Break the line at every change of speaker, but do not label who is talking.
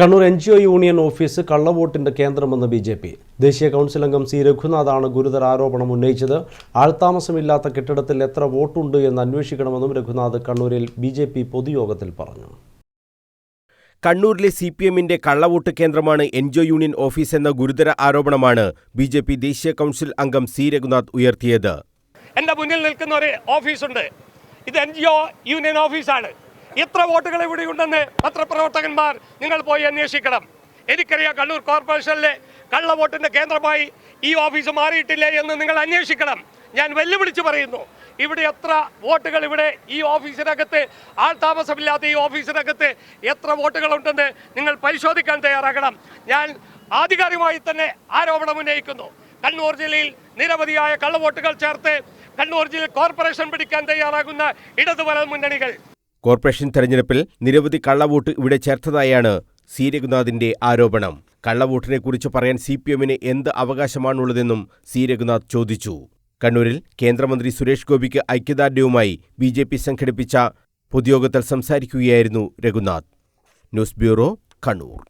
Kannur N G O union office കള്ളവോട്ടിന്റെ കേന്ദ്രമെന്ന് B J P. ദേശീയ council അംഗം C രഘുനാഥാണ് ഗുരുതര ആരോപണം ഉന്നയിച്ചത്. ആൾതാമസമില്ലാത്ത കെട്ടിടത്തിൽ എത്ര വോട്ടുണ്ട് എന്ന് അന്വേഷിക്കണമെന്നും രഘുനാഥ് കണ്ണൂരിൽ ബി ജെ പി പൊതുയോഗത്തിൽ പറഞ്ഞു.
കണ്ണൂരിലെ സി പി എമ്മിന്റെ കള്ളവോട്ട് കേന്ദ്രമാണ് എൻജോ യൂണിയൻ ഓഫീസ് എന്ന ഗുരുതര ആരോപണമാണ് ബി ജെ പി ദേശീയ കൗൺസിൽ അംഗം സി രഘുനാഥ് ഉയർത്തിയത്.
എന്റെ മുന്നിൽ നിൽക്കുന്ന ഒരു ഓഫീസുണ്ട്. ഇത് എൻ ജി ഒ യൂണിയൻ ഓഫീസാണ്. എത്ര വോട്ടുകൾ ഇവിടെ ഉണ്ടെന്ന് പത്രപ്രവർത്തകന്മാർ നിങ്ങൾ പോയി അന്വേഷിക്കണം. എനിക്കറിയാം കണ്ണൂർ കോർപ്പറേഷനിലെ കള്ള വോട്ടിന്റെ കേന്ദ്രമായി ഈ ഓഫീസ് മാറിയിട്ടില്ലേ എന്ന് നിങ്ങൾ അന്വേഷിക്കണം. ഞാൻ വെല്ലുവിളിച്ച് പറയുന്നു ഇവിടെ എത്ര വോട്ടുകൾ ഇവിടെ ഈ ഓഫീസിനകത്ത് ആൾ താമസമില്ലാത്ത ഈ ഓഫീസിനകത്ത് എത്ര വോട്ടുകളുണ്ടെന്ന് നിങ്ങൾ പരിശോധിക്കാൻ തയ്യാറാകണം. ഞാൻ ആധികാരികമായി തന്നെ ആരോപണം ഉന്നയിക്കുന്നു. കണ്ണൂർ ജില്ലയിൽ നിരവധിയായ കള്ളവോട്ടുകൾ ചേർത്ത് കണ്ണൂർ ജില്ലയിൽ കോർപ്പറേഷൻ പിടിക്കാൻ തയ്യാറാകുന്ന ഇടതുവല മുന്നണികൾ.
കോർപ്പറേഷൻ തെരഞ്ഞെടുപ്പിൽ നിരവധി കള്ളവോട്ട് ഇവിടെ ചേർത്തതായാണ് സി. രഘുനാഥിന്റെ ആരോപണം. കള്ളവോട്ടിനെക്കുറിച്ച് പറയാൻ സി. പി. എമ്മിന് എന്ത് അവകാശമാണുള്ളതെന്നും സി. രഘുനാഥ് ചോദിച്ചു. കണ്ണൂരിൽ കേന്ദ്രമന്ത്രി സുരേഷ് ഗോപിക്ക് ഐക്യദാർഢ്യവുമായി ബി ജെ പി സംഘടിപ്പിച്ച പൊതുയോഗത്തിൽ സംസാരിക്കുകയായിരുന്നു രഘുനാഥ്. News bureau Kannur.